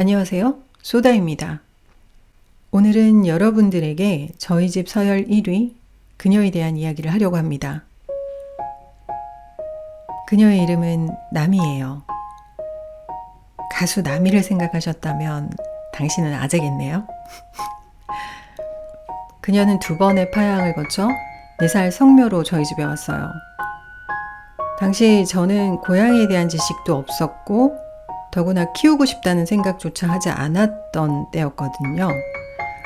안녕하세요. 소다입니다. 오늘은 여러분들에게 저희 집 서열 1위 그녀에 대한 이야기를 하려고 합니다. 그녀의 이름은 나미예요. 가수 나미를 생각하셨다면 당신은 아재겠네요. 그녀는 두 번의 파양을 거쳐 4살 성묘로 저희 집에 왔어요. 당시 저는 고양이에 대한 지식도 없었고 더구나 키우고 싶다는 생각조차 하지 않았던 때였거든요.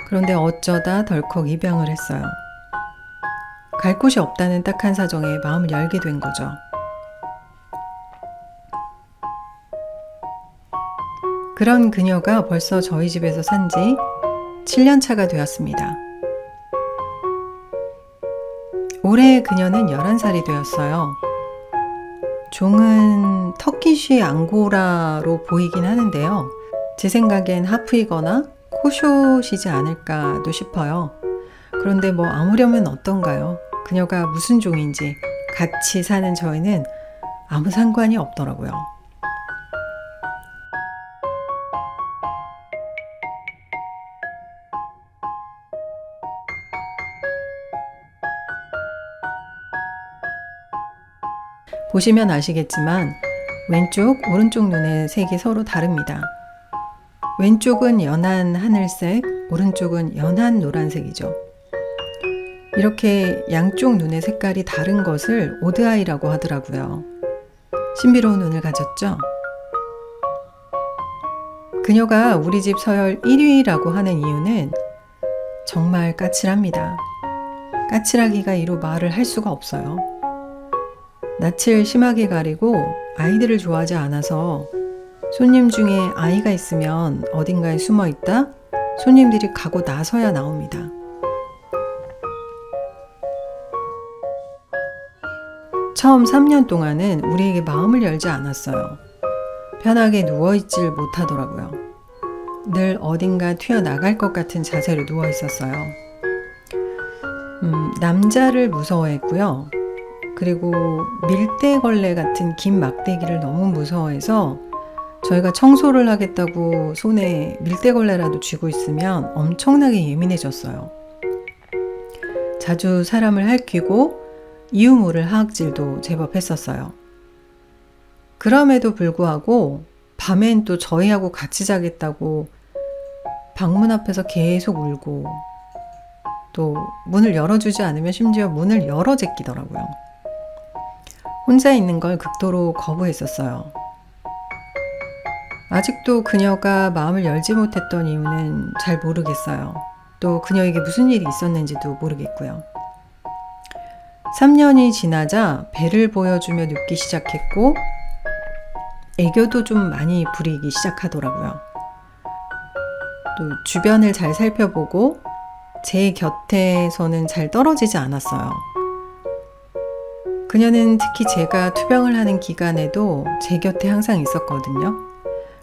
그런데 어쩌다 덜컥 입양을 했어요. 갈 곳이 없다는 딱한 사정에 마음을 열게 된 거죠. 그런 그녀가 벌써 저희 집에서 산 지 7년 차가 되었습니다. 올해 그녀는 11살이 되었어요. 종은 터키쉬 앙고라로 보이긴 하는데요. 제 생각엔 하프이거나 코숏이지 않을까도 싶어요. 그런데 뭐 아무려면 어떤가요? 그녀가 무슨 종인지 같이 사는 저희는 아무 상관이 없더라고요. 보시면 아시겠지만 왼쪽, 오른쪽 눈의 색이 서로 다릅니다. 왼쪽은 연한 하늘색, 오른쪽은 연한 노란색이죠. 이렇게 양쪽 눈의 색깔이 다른 것을 오드아이라고 하더라고요. 신비로운 눈을 가졌죠? 그녀가 우리 집 서열 1위라고 하는 이유는 정말 까칠합니다. 까칠하기가 이루 말을 할 수가 없어요. 낯을 심하게 가리고 아이들을 좋아하지 않아서 손님 중에 아이가 있으면 어딘가에 숨어 있다 손님들이 가고 나서야 나옵니다. 처음 3년 동안은 우리에게 마음을 열지 않았어요. 편하게 누워있질 못하더라고요. 늘 어딘가 튀어나갈 것 같은 자세로 누워 있었어요. 음, 남자를 무서워했고요. 그리고 밀대걸레 같은 긴 막대기를 너무 무서워해서 저희가 청소를 하겠다고 손에 밀대걸레라도 쥐고 있으면 엄청나게 예민해졌어요. 자주 사람을 핥히고 이유 모를 하악질도 제법 했었어요. 그럼에도 불구하고 밤엔 또 저희하고 같이 자겠다고 방문 앞에서 계속 울고 또 문을 열어주지 않으면 심지어 문을 열어 제끼더라고요. 혼자 있는 걸 극도로 거부했었어요. 아직도 그녀가 마음을 열지 못했던 이유는 잘 모르겠어요. 또 그녀에게 무슨 일이 있었는지도 모르겠고요. 3년이 지나자 배를 보여주며 눕기 시작했고, 애교도 좀 많이 부리기 시작하더라고요. 또 주변을 잘 살펴보고, 제 곁에서는 잘 떨어지지 않았어요. 그녀는 특히 제가 투병을 하는 기간에도 제 곁에 항상 있었거든요.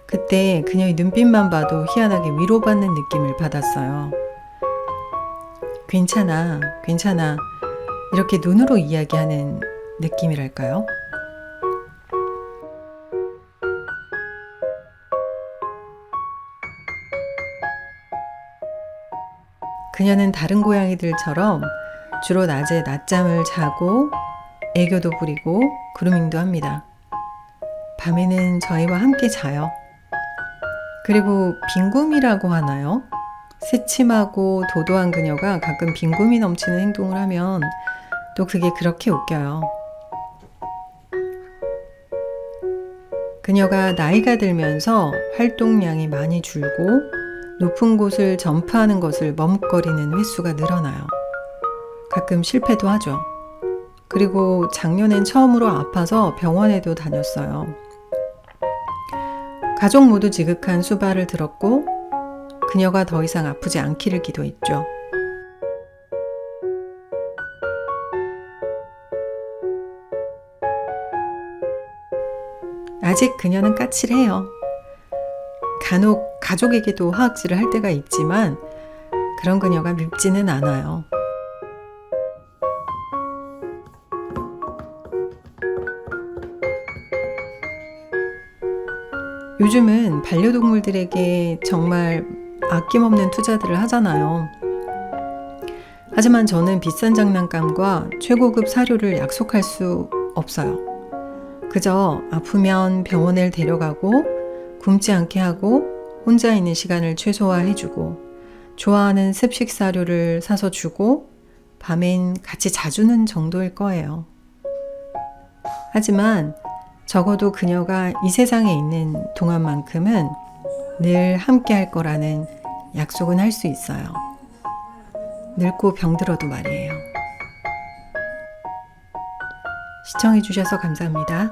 그때 그녀의 눈빛만 봐도 희한하게 위로받는 느낌을 받았어요. 괜찮아, 괜찮아. 이렇게 눈으로 이야기하는 느낌이랄까요? 그녀는 다른 고양이들처럼 주로 낮에 낮잠을 자고 애교도 부리고 그루밍도 합니다. 밤에는 저희와 함께 자요. 그리고 빈굼이라고 하나요? 새침하고 도도한 그녀가 가끔 빈굼이 넘치는 행동을 하면 또 그게 그렇게 웃겨요. 그녀가 나이가 들면서 활동량이 많이 줄고 높은 곳을 점프하는 것을 머뭇거리는 횟수가 늘어나요. 가끔 실패도 하죠. 그리고 작년엔 처음으로 아파서 병원에도 다녔어요. 가족 모두 지극한 수발을 들었고 그녀가 더 이상 아프지 않기를 기도했죠. 아직 그녀는 까칠해요. 간혹 가족에게도 화학질을 할 때가 있지만 그런 그녀가 밉지는 않아요. 요즘은 반려동물들에게 정말 아낌없는 투자들을 하잖아요. 하지만 저는 비싼 장난감과 최고급 사료를 약속할 수 없어요. 그저 아프면 병원을 데려가고 굶지 않게 하고 혼자 있는 시간을 최소화해주고 좋아하는 습식 사료를 사서 주고 밤엔 같이 자주는 정도일 거예요. 하지만 적어도 그녀가 이 세상에 있는 동안만큼은 늘 함께 할 거라는 약속은 할 수 있어요. 늙고 병들어도 말이에요. 시청해주셔서 감사합니다.